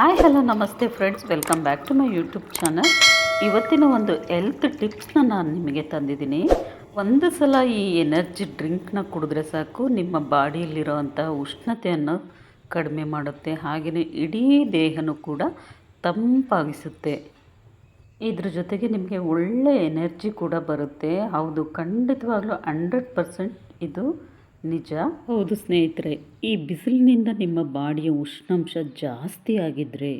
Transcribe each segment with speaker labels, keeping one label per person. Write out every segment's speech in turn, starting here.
Speaker 1: Hi hello ನಮಸ್ತೆ friends welcome back to my YouTube channel ಇವತ್ತಿನ ಒಂದು ಹೆಲ್ತ್ ಟಿಪ್ಸ್ನ ನಾನು ನಿಮಗೆ ತಂದಿದ್ದೀನಿ. ಒಂದು ಸಲ ಈ ಎನರ್ಜಿ ಡ್ರಿಂಕ್ನ ಕುಡಿದ್ರೆ ಸಾಕು. ನಿಮ್ಮ ಬಾಡಿಯಲ್ಲಿರೋವಂಥ ಉಷ್ಣತೆಯನ್ನು ಕಡಿಮೆ ಮಾಡುತ್ತೆ. ಹಾಗೆಯೇ ಇಡೀ ದೇಹನೂ ಕೂಡ ತಂಪಾಗಿಸುತ್ತೆ. ಇದ್ರ ಜೊತೆಗೆ ನಿಮಗೆ ಒಳ್ಳೆ ಎನರ್ಜಿ ಕೂಡ ಬರುತ್ತೆ. ಹೌದು, ಖಂಡಿತವಾಗ್ಲೂ ಹಂಡ್ರೆಡ್ ಪರ್ಸೆಂಟ್ ಇದು ನಿಜ? ಹೌದು ಸ್ನೇಹಿತರೆ ಈ ಬಿಸಿಲಿನಿಂದ ನಿಮ್ಮ ಬಾಡಿಯ ಉಷ್ಣಾಂಶ ಜಾಸ್ತಿ ಆಗಿದ್ದರೆ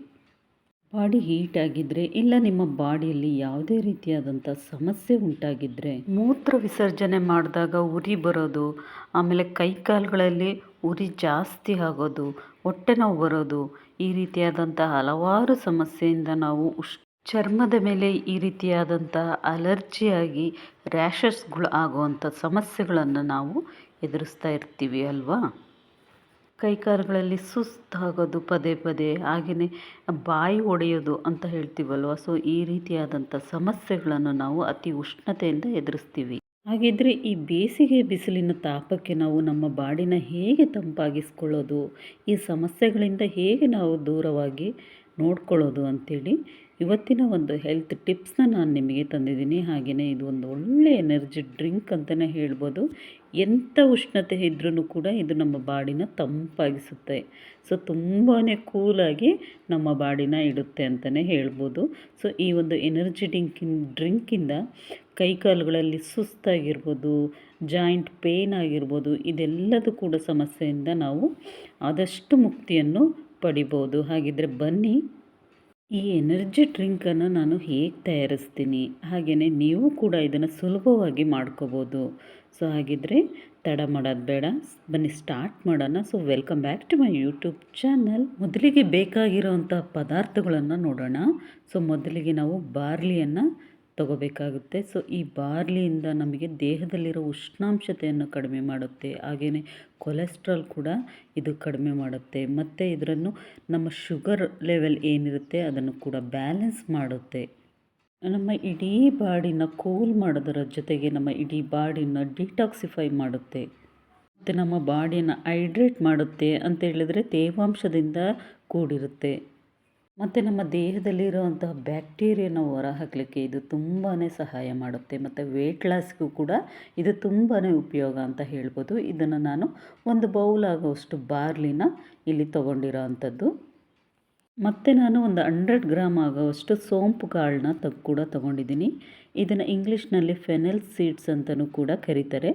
Speaker 1: ಬಾಡಿ ಹೀಟ್ ಆಗಿದ್ದರೆ ಇಲ್ಲ ನಿಮ್ಮ ಬಾಡಿಯಲ್ಲಿ ಯಾವುದೇ ರೀತಿಯಾದಂಥ ಸಮಸ್ಯೆ ಉಂಟಾಗಿದ್ದರೆ ಮೂತ್ರ ವಿಸರ್ಜನೆ ಮಾಡಿದಾಗ ಉರಿ ಬರೋದು ಆಮೇಲೆ ಕೈ ಕಾಲುಗಳಲ್ಲಿ ಉರಿ ಜಾಸ್ತಿ ಆಗೋದು ಹೊಟ್ಟೆ ನೋವು ಬರೋದು ಈ ರೀತಿಯಾದಂಥ ಹಲವಾರು ಸಮಸ್ಯೆಯಿಂದ ನಾವು ಉಷ್ ಚರ್ಮದ ಮೇಲೆ ಈ ರೀತಿಯಾದಂಥ ಅಲರ್ಜಿಯಾಗಿ ರ್ಯಾಷಸ್ಗಳು ಆಗುವಂಥ ಸಮಸ್ಯೆಗಳನ್ನು ನಾವು ಎದುರಿಸ್ತಾ ಇರ್ತೀವಿ ಅಲ್ವಾ? ಕೈಕಾಲುಗಳಲ್ಲಿ ಸುಸ್ತಾಗೋದು ಪದೇ ಪದೇ ಹಾಗೆಯೇ ಬಾಯಿ ಒಡೆಯೋದು ಅಂತ ಹೇಳ್ತೀವಲ್ವ? ಸೊ ಈ ರೀತಿಯಾದಂಥ ಸಮಸ್ಯೆಗಳನ್ನು ನಾವು ಅತಿ ಉಷ್ಣತೆಯಿಂದ ಎದುರಿಸ್ತೀವಿ. ಹಾಗಿದ್ರೆ ಈ ಬೇಸಿಗೆ ಬಿಸಿಲಿನ ತಾಪಕ್ಕೆ ನಾವು ನಮ್ಮ ಬಾಡಿನ ಹೇಗೆ ತಂಪಾಗಿಸ್ಕೊಳ್ಳೋದು? ಈ ಸಮಸ್ಯೆಗಳಿಂದ ಹೇಗೆ ನಾವು ದೂರವಾಗಿ ನೋಡ್ಕೊಳ್ಳೋದು ಅಂಥೇಳಿ ಇವತ್ತಿನ ಒಂದು ಹೆಲ್ತ್ ಟಿಪ್ಸ್ನ ನಾನು ನಿಮಗೆ ತಂದಿದ್ದೀನಿ. ಹಾಗೆಯೇ ಇದು ಒಂದು ಒಳ್ಳೆ ಎನರ್ಜಿ ಡ್ರಿಂಕ್ ಅಂತಲೇ ಹೇಳ್ಬೋದು. ಎಂಥ ಉಷ್ಣತೆ ಇದ್ರೂ ಕೂಡ ಇದು ನಮ್ಮ ಬಾಡಿನ ತಂಪಾಗಿಸುತ್ತೆ. ಸೊ ತುಂಬಾ ಕೂಲಾಗಿ ನಮ್ಮ ಬಾಡಿನ ಇಡುತ್ತೆ ಅಂತಲೇ ಹೇಳ್ಬೋದು. ಸೊ ಈ ಒಂದು ಎನರ್ಜಿ ಡ್ರಿಂಕಿನ್ ಡ್ರಿಂಕಿಂದ ಕೈಕಾಲುಗಳಲ್ಲಿ ಸುಸ್ತಾಗಿರ್ಬೋದು ಜಾಯಿಂಟ್ ಪೇನ್ ಆಗಿರ್ಬೋದು, ಇದೆಲ್ಲದೂ ಕೂಡ ಸಮಸ್ಯೆಯಿಂದ ನಾವು ಆದಷ್ಟು ಮುಕ್ತಿಯನ್ನು ಪಡಿಬೋದು. ಹಾಗಿದ್ರೆ ಬನ್ನಿ ಈ ಎನರ್ಜಿ ಡ್ರಿಂಕನ್ನು ನಾನು ಹೇಗೆ ತಯಾರಿಸ್ತೀನಿ, ಹಾಗೆಯೇ ನೀವು ಕೂಡ ಇದನ್ನು ಸುಲಭವಾಗಿ ಮಾಡ್ಕೋಬೋದು. ಸೊ, ಹಾಗಿದ್ರೆ ತಡ ಮಾಡೋದು ಬೇಡ. ಬನ್ನಿ, ಸ್ಟಾರ್ಟ್ ಮಾಡೋಣ. So, welcome back to my YouTube channel. ಮೊದಲಿಗೆ ಬೇಕಾಗಿರೋವಂಥ ಪದಾರ್ಥಗಳನ್ನು ನೋಡೋಣ. ಸೊ, ಮೊದಲಿಗೆ ನಾವು ಬಾರ್ಲಿಯನ್ನು ತಗೋಬೇಕಾಗುತ್ತೆ. ಸೊ, ಈ ಬಾರ್ಲಿಯಿಂದ ನಮಗೆ ದೇಹದಲ್ಲಿರೋ ಉಷ್ಣಾಂಶತೆಯನ್ನು ಕಡಿಮೆ ಮಾಡುತ್ತೆ. ಹಾಗೆಯೇ ಕೊಲೆಸ್ಟ್ರಾಲ್ ಕೂಡ ಇದು ಕಡಿಮೆ ಮಾಡುತ್ತೆ. ಮತ್ತು ಇದರನ್ನು ನಮ್ಮ ಶುಗರ್ ಲೆವೆಲ್ ಏನಿರುತ್ತೆ ಅದನ್ನು ಕೂಡ ಬ್ಯಾಲೆನ್ಸ್ ಮಾಡುತ್ತೆ. ನಮ್ಮ ಇಡೀ ಬಾಡಿನ ಕೂಲ್ ಮಾಡೋದರ ಜೊತೆಗೆ ನಮ್ಮ ಇಡೀ ಬಾಡಿನ ಡಿಟಾಕ್ಸಿಫೈ ಮಾಡುತ್ತೆ. ಮತ್ತು ನಮ್ಮ ಬಾಡಿಯನ್ನು ಹೈಡ್ರೇಟ್ ಮಾಡುತ್ತೆ ಅಂತ ಹೇಳಿದರೆ ತೇವಾಂಶದಿಂದ ಕೂಡಿರುತ್ತೆ. ಮತ್ತು ನಮ್ಮ ದೇಹದಲ್ಲಿರುವಂತಹ ಬ್ಯಾಕ್ಟೀರಿಯಾನ ಹೊರ ಹಾಕಲಿಕ್ಕೆ ಇದು ತುಂಬಾ ಸಹಾಯ ಮಾಡುತ್ತೆ. ಮತ್ತು ವೆಯ್ಟ್ ಲಾಸ್ಗೂ ಕೂಡ ಇದು ತುಂಬಾ ಉಪಯೋಗ ಅಂತ ಹೇಳ್ಬೋದು. ಇದನ್ನು ನಾನು ಒಂದು ಬೌಲ್ ಆಗುವಷ್ಟು ಬಾರ್ಲಿನ ಇಲ್ಲಿ ತೊಗೊಂಡಿರೋ ಅಂಥದ್ದು ಮತ್ತು ನಾನು ಒಂದು ಹಂಡ್ರೆಡ್ ಗ್ರಾಮ್ ಆಗೋವಷ್ಟು ಸೋಂಪು ಕಾಳನ್ನ ತ ಕೂಡ ತೊಗೊಂಡಿದ್ದೀನಿ. ಇದನ್ನು ಇಂಗ್ಲೀಷ್ನಲ್ಲಿ ಫೆನೆಲ್ ಸೀಡ್ಸ್ ಅಂತಲೂ ಕೂಡ ಕರೀತಾರೆ.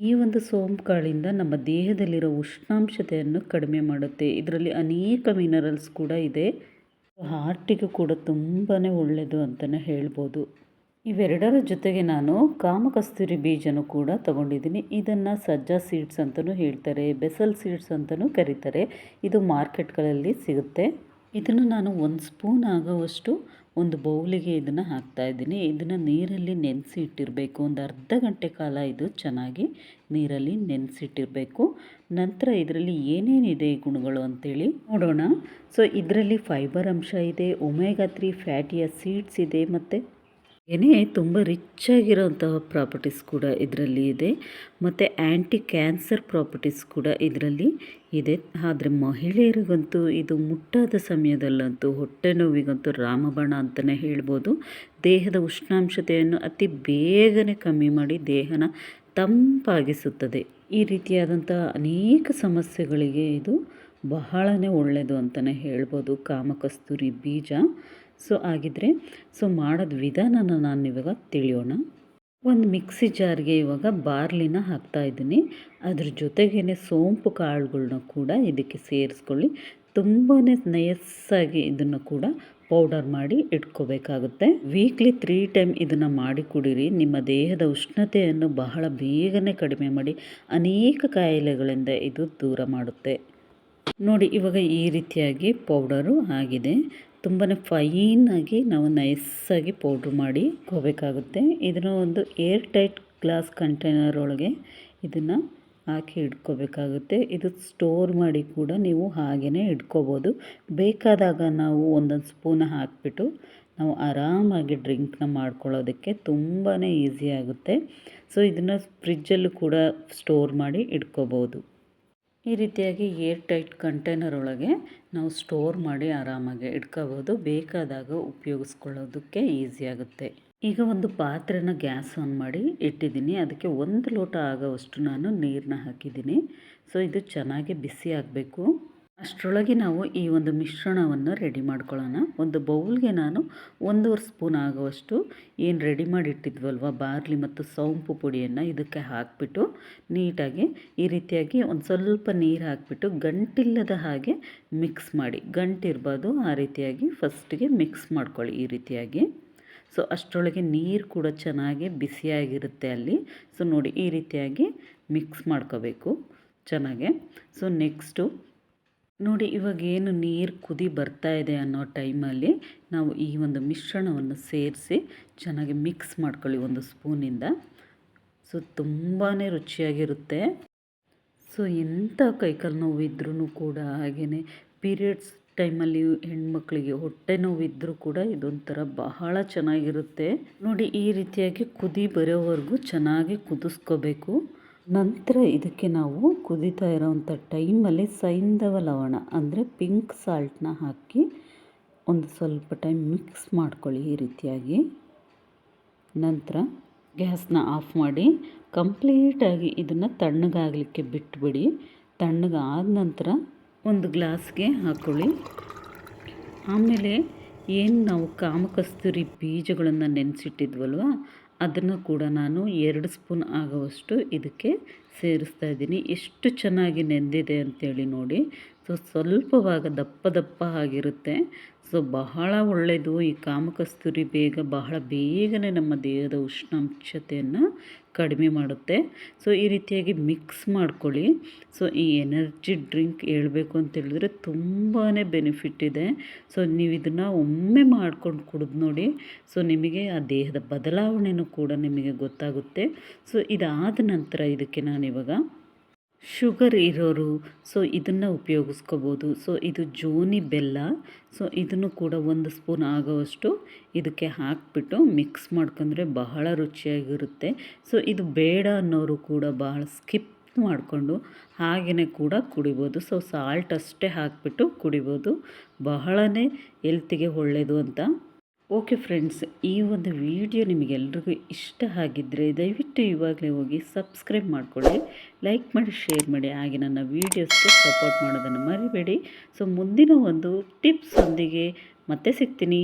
Speaker 1: ಈ ಒಂದು ಸೋಂಪು ಕಾಳಿಂದ ನಮ್ಮ ದೇಹದಲ್ಲಿರೋ ಉಷ್ಣಾಂಶತೆಯನ್ನು ಕಡಿಮೆ ಮಾಡುತ್ತೆ. ಇದರಲ್ಲಿ ಅನೇಕ ಮಿನರಲ್ಸ್ ಕೂಡ ಇದೆ. ಹಾರ್ಟಿಗೂ ಕೂಡ ತುಂಬಾ ಒಳ್ಳೆಯದು ಅಂತಲೇ ಹೇಳ್ಬೋದು. ಇವೆರಡರ ಜೊತೆಗೆ ನಾನು ಕಾಮಕಸ್ತೂರಿ ಬೀಜನೂ ಕೂಡ ತಗೊಂಡಿದ್ದೀನಿ. ಇದನ್ನು ಸಜ್ಜಾ ಸೀಡ್ಸ್ ಅಂತಲೂ ಹೇಳ್ತಾರೆ, ಬೆಸಲ್ ಸೀಡ್ಸ್ ಅಂತಲೂ ಕರೀತಾರೆ. ಇದು ಮಾರ್ಕೆಟ್ಗಳಲ್ಲಿ ಸಿಗುತ್ತೆ. ಇದನ್ನು ನಾನು ಒಂದು ಸ್ಪೂನ್ ಆಗೋವಷ್ಟು ಒಂದು ಬೌಲಿಗೆ ಇದನ್ನು ಹಾಕ್ತಾಯಿದ್ದೀನಿ ಇದನ್ನು ನೀರಲ್ಲಿ ನೆನೆಸಿ ಇಟ್ಟಿರಬೇಕು. ಒಂದು ಅರ್ಧ ಗಂಟೆ ಕಾಲ ಇದು ಚೆನ್ನಾಗಿ ನೀರಲ್ಲಿ ನೆನೆಸಿಟ್ಟಿರಬೇಕು. ನಂತರ ಇದರಲ್ಲಿ ಏನೇನಿದೆ ಗುಣಗಳು ಅಂತೇಳಿ ನೋಡೋಣ. ಸೊ, ಇದರಲ್ಲಿ ಫೈಬರ್ ಅಂಶ ಇದೆ ಒಮೆಗಾ ತ್ರೀ ಫ್ಯಾಟಿಯ ಸೀಡ್ಸ್ ಇದೆ, ಮತ್ತು ಏನೇ ತುಂಬ ರಿಚ್ ಆಗಿರೋಂತಹ ಪ್ರಾಪರ್ಟೀಸ್ ಕೂಡ ಇದರಲ್ಲಿ ಇದೆ. ಮತ್ತು ಆ್ಯಂಟಿ ಕ್ಯಾನ್ಸರ್ ಪ್ರಾಪರ್ಟೀಸ್ ಕೂಡ ಇದರಲ್ಲಿ ಇದೆ. ಆದರೆ ಮಹಿಳೆಯರಿಗಂತೂ ಇದು ಮುಟ್ಟಾದ ಸಮಯದಲ್ಲಂತೂ, ಹೊಟ್ಟೆ ನೋವಿಗಂತೂ ರಾಮಬಾಣ ಅಂತಲೇ ಹೇಳ್ಬೋದು. ದೇಹದ ಉಷ್ಣಾಂಶತೆಯನ್ನು ಅತಿ ಬೇಗನೆ ಕಮ್ಮಿ ಮಾಡಿ ದೇಹನ ತಂಪಾಗಿಸುತ್ತದೆ. ಈ ರೀತಿಯಾದಂಥ ಅನೇಕ ಸಮಸ್ಯೆಗಳಿಗೆ ಇದು ಬಹಳನೇ ಒಳ್ಳೆಯದು ಅಂತಲೇ ಹೇಳ್ಬೋದು. ಕಾಮಕಸ್ತೂರಿ ಬೀಜ ಸೊ ಆಗಿದ್ದರೆ ಸೊ ಮಾಡೋದು ವಿಧಾನನ ನಾನು ಇವಾಗ ತಿಳಿಯೋಣ. ಒಂದು ಮಿಕ್ಸಿ ಜಾರ್ಗೆ ಇವಾಗ ಬಾರ್ಲಿನ ಹಾಕ್ತಾ ಇದ್ದೀನಿ. ಅದ್ರ ಜೊತೆಗೇ ಸೋಂಪು ಕಾಳುಗಳನ್ನ ಕೂಡ ಇದಕ್ಕೆ ಸೇರಿಸ್ಕೊಳ್ಳಿ. ತುಂಬಾ ನಯಸ್ಸಾಗಿ ಇದನ್ನು ಕೂಡ ಪೌಡರ್ ಮಾಡಿ ಇಟ್ಕೋಬೇಕಾಗುತ್ತೆ. ವೀಕ್ಲಿ ತ್ರೀ ಟೈಮ್ ಇದನ್ನು ಮಾಡಿ ಕುಡೀರಿ. ನಿಮ್ಮ ದೇಹದ ಉಷ್ಣತೆಯನ್ನು ಬಹಳ ಬೇಗನೆ ಕಡಿಮೆ ಮಾಡಿ ಅನೇಕ ಕಾಯಿಲೆಗಳಿಂದ ಇದು ದೂರ ಮಾಡುತ್ತೆ. ನೋಡಿ, ಇವಾಗ ಈ ರೀತಿಯಾಗಿ ಪೌಡರು ಆಗಿದೆ. ತುಂಬಾ ಫೈನಾಗಿ ನಾವು ನೈಸಾಗಿ ಪೌಡ್ರ್ ಮಾಡಿ ಹೋಗಬೇಕಾಗುತ್ತೆ ಇದನ್ನು ಒಂದು ಏರ್ ಟೈಟ್ ಗ್ಲಾಸ್ ಕಂಟೈನರ್ ಒಳಗೆ ಇದನ್ನು ಹಾಕಿ ಇಟ್ಕೋಬೇಕಾಗುತ್ತೆ. ಇದು ಸ್ಟೋರ್ ಮಾಡಿ ಕೂಡ ನೀವು ಹಾಗೆಯೇ ಇಟ್ಕೋಬೋದು. ಬೇಕಾದಾಗ ನಾವು ಒಂದೊಂದು ಸ್ಪೂನ್ ಹಾಕಿಬಿಟ್ಟು ನಾವು ಆರಾಮಾಗಿ ಡ್ರಿಂಕ್ನ ಮಾಡ್ಕೊಳ್ಳೋದಕ್ಕೆ ತುಂಬಾ ಈಸಿ ಆಗುತ್ತೆ. ಸೊ, ಇದನ್ನು ಫ್ರಿಜ್ಜಲ್ಲೂ ಕೂಡ ಸ್ಟೋರ್ ಮಾಡಿ ಇಟ್ಕೋಬೋದು. ಈ ರೀತಿಯಾಗಿ ಏರ್ ಟೈಟ್ ಕಂಟೈನರ್ ಒಳಗೆ ನಾವು ಸ್ಟೋರ್ ಮಾಡಿ ಆರಾಮಾಗಿ ಇಟ್ಕೋಬೋದು. ಬೇಕಾದಾಗ ಉಪಯೋಗಿಸ್ಕೊಳ್ಳೋದಕ್ಕೆ ಈಸಿ ಆಗುತ್ತೆ. ಈಗ ಒಂದು ಪಾತ್ರೆನ ಗ್ಯಾಸ್ ಆನ್ ಮಾಡಿ ಇಟ್ಟಿದ್ದೀನಿ. ಅದಕ್ಕೆ ಒಂದು ಲೋಟ ಆಗೋವಷ್ಟು ನಾನು ನೀರನ್ನ ಹಾಕಿದ್ದೀನಿ. ಸೊ, ಇದು ಚೆನ್ನಾಗಿ ಬಿಸಿ ಆಗಬೇಕು. ಅಷ್ಟರೊಳಗೆ ನಾವು ಈ ಒಂದು ಮಿಶ್ರಣವನ್ನು ರೆಡಿ ಮಾಡ್ಕೊಳ್ಳೋಣ. ಒಂದು ಬೌಲ್ಗೆ ನಾನು ಒಂದೂವರೆ ಸ್ಪೂನ್ ಆಗುವಷ್ಟು ಏನು ರೆಡಿ ಮಾಡಿಟ್ಟಿದ್ವಲ್ವ, ಬಾರ್ಲಿ ಮತ್ತು ಸೋಂಪು ಪುಡಿಯನ್ನು ಇದಕ್ಕೆ ಹಾಕಿಬಿಟ್ಟು ನೀಟಾಗಿ ಈ ರೀತಿಯಾಗಿ ಒಂದು ಸ್ವಲ್ಪ ನೀರು ಹಾಕಿಬಿಟ್ಟು ಗಂಟಿಲ್ಲದ ಹಾಗೆ ಮಿಕ್ಸ್ ಮಾಡಿ, ಗಂಟಿರ್ಬೋದು ಆ ರೀತಿಯಾಗಿ ಫಸ್ಟಿಗೆ ಮಿಕ್ಸ್ ಮಾಡ್ಕೊಳ್ಳಿ ಈ ರೀತಿಯಾಗಿ. ಸೊ, ಅಷ್ಟರೊಳಗೆ ನೀರು ಕೂಡ ಚೆನ್ನಾಗಿ ಬಿಸಿಯಾಗಿರುತ್ತೆ ಅಲ್ಲಿ. ಸೊ, ನೋಡಿ ಈ ರೀತಿಯಾಗಿ ಮಿಕ್ಸ್ ಮಾಡ್ಕೋಬೇಕು ಚೆನ್ನಾಗೆ. ಸೊ, ನೆಕ್ಸ್ಟು ನೋಡಿ, ಇವಾಗ ಏನು ನೀರು ಕುದಿ ಬರ್ತಾ ಇದೆ ಅನ್ನೋ ಟೈಮಲ್ಲಿ ನಾವು ಈ ಒಂದು ಮಿಶ್ರಣವನ್ನು ಸೇರಿಸಿ ಚೆನ್ನಾಗಿ ಮಿಕ್ಸ್ ಮಾಡ್ಕೊಳ್ಳಿ ಒಂದು ಸ್ಪೂನಿಂದ. ಸೊ ತುಂಬಾ ರುಚಿಯಾಗಿರುತ್ತೆ. ಸೊ, ಎಂಥ ಕೈಕಾಲು ನೋವು ಇದ್ರೂ ಕೂಡ ಹಾಗೆಯೇ ಪೀರಿಯಡ್ಸ್ ಟೈಮಲ್ಲಿ ಹೆಣ್ಮಕ್ಳಿಗೆ ಹೊಟ್ಟೆ ನೋವಿದ್ದರೂ ಕೂಡ ಇದೊಂಥರ ಬಹಳ ಚೆನ್ನಾಗಿರುತ್ತೆ. ನೋಡಿ, ಈ ರೀತಿಯಾಗಿ ಕುದಿ ಬರೋವರೆಗೂ ಚೆನ್ನಾಗಿ ಕುದಿಸ್ಕೋಬೇಕು. ನಂತರ ಇದಕ್ಕೆ ನಾವು ಕುದೀತಾ ಇರೋವಂಥ ಟೈಮಲ್ಲಿ ಸೈಂಧವ ಲವಣ, ಅಂದರೆ ಪಿಂಕ್ ಸಾಲ್ಟನ್ನ ಹಾಕಿ ಒಂದು ಸ್ವಲ್ಪ ಟೈಮ್ ಮಿಕ್ಸ್ ಮಾಡ್ಕೊಳ್ಳಿ ಈ ರೀತಿಯಾಗಿ. ನಂತರ ಗ್ಯಾಸ್ನ ಆಫ್ ಮಾಡಿ ಕಂಪ್ಲೀಟಾಗಿ ಇದನ್ನು ತಣ್ಣಗಾಗಲಿಕ್ಕೆ ಬಿಟ್ಬಿಡಿ. ತಣ್ಣಗಾದ ನಂತರ ಒಂದು ಗ್ಲಾಸ್ಗೆ ಹಾಕ್ಕೊಳ್ಳಿ ಆಮೇಲೆ ಏನು ನಾವು ಕಾಮಕಸ್ತೂರಿ ಬೀಜಗಳನ್ನು ನೆನೆಸಿಟ್ಟಿದ್ವಲ್ವ ಅದನ್ನು ಕೂಡ ನಾನು ಎರಡು ಸ್ಪೂನ್ ಆಗುವಷ್ಟು ಇದಕ್ಕೆ ಸೇರಿಸ್ತಾ ಇದ್ದೀನಿ. ಎಷ್ಟು ಚೆನ್ನಾಗಿ ನೆಂದಿದೆ ಅಂತೇಳಿ ನೋಡಿ. ಸೊ ಸ್ವಲ್ಪವಾಗ ದಪ್ಪ ದಪ್ಪ ಆಗಿರುತ್ತೆ. ಸೊ ಬಹಳ ಒಳ್ಳೆಯದು ಈ ಕಾಮಕಸ್ತೂರಿ ಬೇಗ ಬಹಳ ಬೇಗನೆ ನಮ್ಮ ದೇಹದ ಉಷ್ಣಾಂಶತೆಯನ್ನು ಕಡಿಮೆ ಮಾಡುತ್ತೆ. ಸೊ ಈ ರೀತಿಯಾಗಿ ಮಿಕ್ಸ್ ಮಾಡ್ಕೊಳ್ಳಿ. ಸೊ ಈ ಎನರ್ಜಿ ಡ್ರಿಂಕ್ ಹೇಳಬೇಕು ಅಂತ ಹೇಳಿದ್ರೆ ತುಂಬಾ ಬೆನಿಫಿಟ್ ಇದೆ. ಸೊ ನೀವು ಇದನ್ನು ಒಮ್ಮೆ ಮಾಡ್ಕೊಂಡು ಕುಡಿದು ನೋಡಿ, ಸೊ ನಿಮಗೆ ಆ ದೇಹದ ಬದಲಾವಣೆಯೂ ಕೂಡ ನಿಮಗೆ ಗೊತ್ತಾಗುತ್ತೆ. ಸೊ ಇದಾದ ನಂತರ ಇದಕ್ಕೆ ನಾನಿವಾಗ ಶುಗರ್ ಇರೋರು ಸೊ ಇದನ್ನು ಉಪಯೋಗಿಸ್ಕೋಬೋದು. ಸೊ ಇದು ಜೋನಿ ಬೆಲ್ಲ ಸೊ ಇದನ್ನು ಕೂಡ ಒಂದು ಸ್ಪೂನ್ ಆಗೋವಷ್ಟು ಇದಕ್ಕೆ ಹಾಕಿಬಿಟ್ಟು ಮಿಕ್ಸ್ ಮಾಡ್ಕೊಂಡ್ರೆ ಬಹಳ ರುಚಿಯಾಗಿರುತ್ತೆ. ಸೊ ಇದು ಬೇಡ ಅನ್ನೋರು ಕೂಡ ಬಹಳ ಸ್ಕಿಪ್ ಮಾಡಿಕೊಂಡು ಹಾಗೆಯೇ ಕೂಡ ಕುಡಿಬೋದು. ಸೊ ಸಾಲ್ಟ್ ಅಷ್ಟೇ ಹಾಕಿಬಿಟ್ಟು ಕುಡಿಬೋದು. ಬಹಳನೇ ಹೆಲ್ತಿಗೆ ಒಳ್ಳೆಯದು ಅಂತ ಓಕೆ ಫ್ರೆಂಡ್ಸ್ ಈ ಒಂದು ವಿಡಿಯೋ ನಿಮಗೆಲ್ರಿಗೂ ಇಷ್ಟ ಆಗಿದ್ದರೆ ದಯವಿಟ್ಟು ಇವಾಗಲೇ ಹೋಗಿ ಸಬ್ಸ್ಕ್ರೈಬ್ ಮಾಡಿಕೊಳ್ಳಿ ಲೈಕ್ ಮಾಡಿ ಶೇರ್ ಮಾಡಿ, ಹಾಗೆ ನನ್ನ ವೀಡಿಯೋಸ್ಗೆ ಸಪೋರ್ಟ್ ಮಾಡೋದನ್ನು ಮರಿಬೇಡಿ. ಸೊ ಮುಂದಿನ ಒಂದು ಟಿಪ್ಸ್ ಒಂದಿಗೆ ಮತ್ತೆ ಸಿಗ್ತೀನಿ.